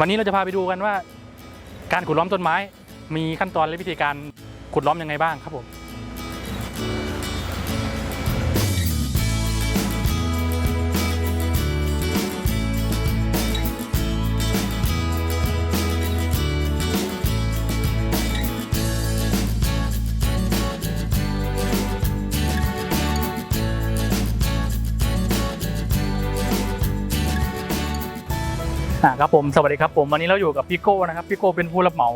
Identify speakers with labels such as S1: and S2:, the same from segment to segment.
S1: วันนี้เราจะพาไปดูกันว่า การขุดล้อมต้นไม้ มีขั้นตอนและวิธีการขุดล้อมยังไงบ้างครับผม อ่าครับผมสวัสดีครับผมวันนี้เราอยู่กับพี่โก้นะครับพี่โก้เป็นผู้รับเหมา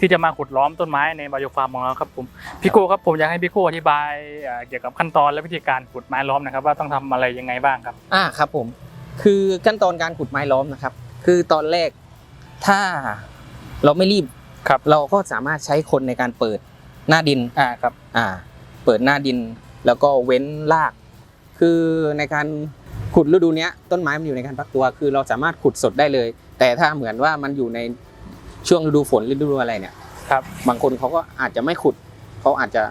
S1: ที่จะมาขุดล้อมต้นไม้ในบาโยฟาร์มของเราครับผมพี่โก้ครับผมอยากให้พี่โก้อธิบายอ่าเกี่ยวกับขั้นตอนและวิธีการขุดไม้ล้อมนะครับ ว่าต้องทำอะไรยังไงบ้างครับ
S2: อ่าครับผมคือขั้นตอนการขุดไม้ล้อมนะครับ คือตอนแรกถ้าเราไม่รีบ
S1: ครับ
S2: เราก็สามารถใช้คนในการเปิดหน้าดิน
S1: อ่าครับ
S2: อ่า เปิดหน้าดินแล้วก็เว้นราก คือในการ ขุดฤดูเนี้ยต้นไม้มันอยู่ในการพักตัวคือเราสามารถขุดสดได้เลย แต่ถ้าเหมือนว่ามันอยู่ในช่วงฤดูฝนฤดูอะไรเนี่ย
S1: ครับ
S2: บางคนเขาก็อาจจะไม่ขุดเขาอาจจะ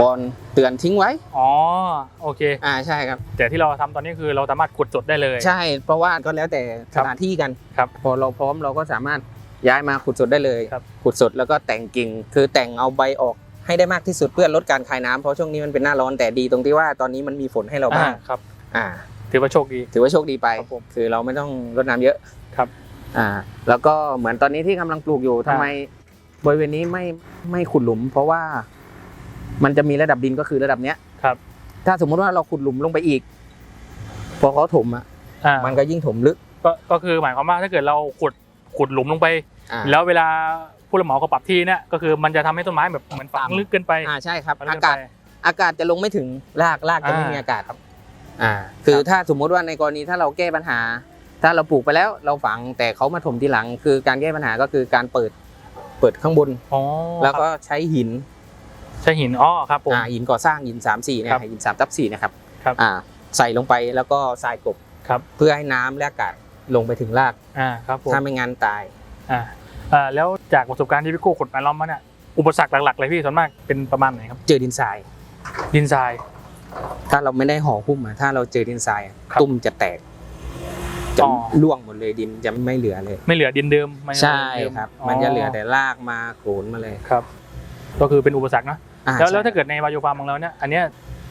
S2: บอลเตือนทิ้งไว้
S1: อ๋อโอเค
S2: อ่าใช่ครับ
S1: แต่ที่เราทำตอนนี้คือเราสามารถขุดสดได้เลย
S2: ใช่ เพราะว่าก็แล้วแต่
S1: ครั
S2: ส
S1: บ
S2: ถานที่กัน
S1: ครับ
S2: พอเราพร้อมเราก็สามารถย้ายมาขุดสดได้เลย
S1: ครับ
S2: ขุดสดแล้วก็แต่งกิ่ง คือแต่งเอาใบออกให้ได้มากที่สุดเพื่อลดการคายน้ำเพราะช่วงนี้มันเป็นหน้าร้อนแต่ดีตรงที่ว่าตอนนี้มันมีฝนให้เราบ้าง
S1: ครับ
S2: อ่า
S1: ถือว่าโชคดี
S2: ถือว่าโชคดีไป
S1: ครับผม
S2: คือเราไม่ต้องรดน้ำเยอะ
S1: ครับ
S2: อ่า แล้วก็เหมือนตอนนี้ที่กำลังปลูกอยู่ทำไมบริเวณนี้ไม่ไม่ขุดหลุม เพราะว่ามันจะมีระดับดินก็คือระดับเนี้ย
S1: ครับ
S2: ถ้าสมมุติว่าเราขุดหลุมลงไปอีก พอเขาถมอะ
S1: อ่า
S2: มันก็ยิ่งถมลึก
S1: ก็ก็คือหมายความว่าถ้าเกิดเราขุดขุดหลุมลงไป
S2: อ่า
S1: แล้วเวลาผู้รับเหมาเขาปรับที่เนี่ยก็คือมันจะทำให้ต้นไม้แบบเหมือนฝัง
S2: ต่ำ
S1: ลึกเกินไป
S2: อ่าใช่ครับ
S1: ฝังลึ
S2: อาก
S1: เกิน
S2: กาศ
S1: ไป
S2: อากาศจะลงไม่ถึงรากรากจะไม่
S1: อ่ามี
S2: มีอากาศ
S1: ครับ
S2: อ่าคือ
S1: ครับ
S2: ถ้าสมมุติว่าในกรณีถ้าเราแก้ปัญหา ถ้าเราปลูกไปแล้วเราฝังแต่เขามาถมทีหลัง คือการแก้ปัญหาก็คือการเปิดเปิดข้างบน
S1: อ๋อ
S2: แล้วก็ใช้หิน
S1: ใช่หินอ๋อครับผม
S2: อ่าหินก่อสร้างหิน3 4เนี่
S1: ครั
S2: ย
S1: บ
S2: หิน3ทับ4นะครับ
S1: ครับ
S2: อ่าใส่ลงไปแล้วก็ทรายกลบ
S1: ครับ
S2: เพื่อให้น้ำและอากาศลงไปถึงราก
S1: อ่าครับผม
S2: ถ้าไม่งั้นตาย
S1: อ่าอ่าแล้วจากประสบการณ์ที่พี่โก้ขุดไม้ล้อมมาเนี่ยอุปสรรคหลักๆเลยพี่ส่วนมากเป็นประมาณไหนครับ
S2: เจอดินทราย
S1: ดินทราย
S2: ถ้าเราไม่ได้ห่อหุ้มอะถ้าเราเจอดินทรายอะ
S1: ครับ
S2: ตุ้มจะแตก จะ
S1: อ๋อ
S2: ร่วงหมดเลยดินจะไม่เหลือเลย
S1: ไม่เหลือดินเดิมไม่
S2: ใช่
S1: ดิม
S2: ครับ
S1: อ๋อ
S2: มันจะเหลือแต่รากมาโขนมาเลย
S1: ครับ ก็คือเป็นอุปสรรคนะ
S2: อ่า
S1: แล้วแล้ว
S2: ใช่
S1: ถ้าเกิดในวาโยฟาร์มของเราเนี่ยอันเนี้ย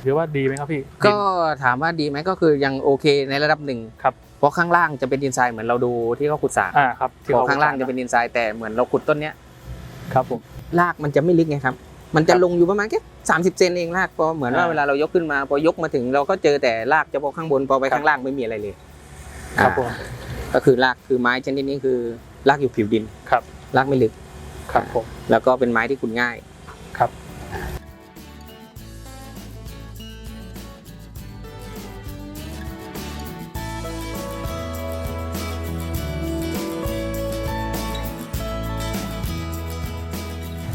S1: ถือว่าดีไหมครับพี่
S2: ก็ถามว่าดีไหมก็คือยังโอเคในระดับหนึ่ง
S1: ครับ
S2: เพราะข้างล่างจะเป็นดินทรายเหมือนเราดูที่เขาขุดสระ
S1: อ่าครับที่
S2: พอ
S1: เข
S2: ข้างล่างจะเป็นดินทรายแต่เหมือนเราขุดต้นเนี้ย
S1: ครับผม
S2: รากมันจะไม่ลึกไงครับ มันจะ
S1: ครับ
S2: ลงอยู่ประมาณแค่สามสิบเซนเองรากพอเหมือนว่า
S1: อ่า
S2: เวลาเรายกขึ้นมา พอยกมาถึงเราก็เจอแต่รากเฉพาะข้างบนพอไป
S1: ครับ
S2: ข้างล่างไม่มีอะไรเลย
S1: ครับผม
S2: อ่าก็คือรากคือไม้ชนิดนี้คือรากอยู่ผิวดิน
S1: ครับ
S2: รากไม่ลึก
S1: ครับผม
S2: แล้วก็เป็นไม้ที่ขุดง่าย
S1: ครับ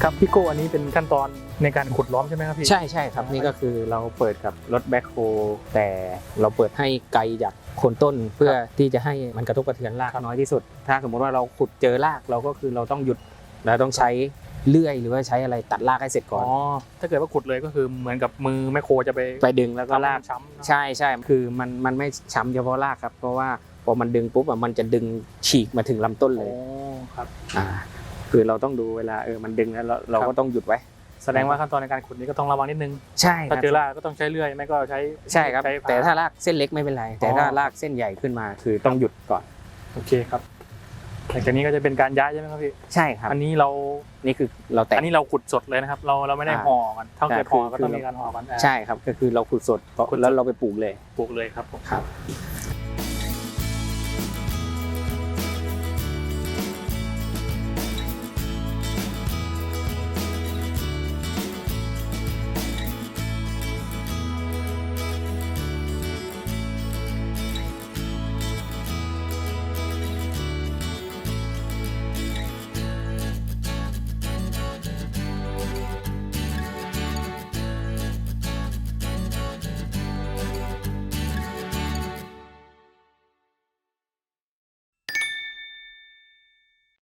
S1: ครับพี่โก้อันนี้เป็นขั้นตอนในการขุดล้อมใช่ไหมครับพี่
S2: ใช่ใช่ครับ
S1: อ่านี่
S2: นี่ก็คือเราเปิดกับรถแบ็คโฮแต่เราเปิดให้ไกลจากโคนต้นเพื่อที่จะให้มันกระทบกระเทือนรากน้อยที่สุด ถ้าสมมติว่าเราขุดเจอรากเราก็คือเราต้องหยุดเราต้องใช้เลื่อยหรือว่าใช้อะไรตัดรากให้เสร็จก่
S1: อ๋
S2: อ
S1: อนถ้าเกิดว่าขุดเลยก็คือเหมือนกับมือแมคโครจะไป
S2: ไปดึงแล้วก็
S1: ทำให้
S2: ราก
S1: มันช้ำเนอะ
S2: ใช่ใช่คือมันมันไม่ช้ำเฉพาะรากครับเพราะว่าพอมันดึงปุ๊บอะมันจะดึงฉีกมาถึงลำต้นเล
S1: โอ้
S2: ย
S1: ครับ
S2: อ่า คือเราต้องดูเวลาเออมันดึงแล้วเราเรา
S1: ครับ
S2: ก็ต้องหยุดไว้
S1: แสดงว่าขั้นตอนในการขุดนี้ก็ต้องระวังนิดนึง
S2: ใช่ค
S1: ถ้า
S2: รับ
S1: เจอรากก็ต้องใช้เลื่อยไม่ก็ใช้
S2: ใช่ครับ
S1: ใช้
S2: แต่ถ้ารากเส้นเล็กไม่เป็นไร แต่ถ้ารากเส้นใหญ่ขึ้นมาคือต้องหยุดก่อน
S1: โอเคครับหลังจากนี้ก็จะเป็นการย้ายใช่ไหมครับพี่
S2: ใช่ครับ
S1: อันนี้เรา
S2: นี่คือเราแตะ
S1: อันนี้เราขุดสดเลยนะครับ เราเราไม่ได้
S2: อ่า
S1: ห่อกัน ถ้าเกิด
S2: ใช่
S1: ห่อ
S2: คือ
S1: ก็ต้อง
S2: คือ
S1: มีการห่อกันอ่า
S2: ใช่ครับก็คือเราขุดสด
S1: ขุดสด
S2: แล้วเราไปปลูกเลย
S1: ปลูกเลยครับผม
S2: ครับ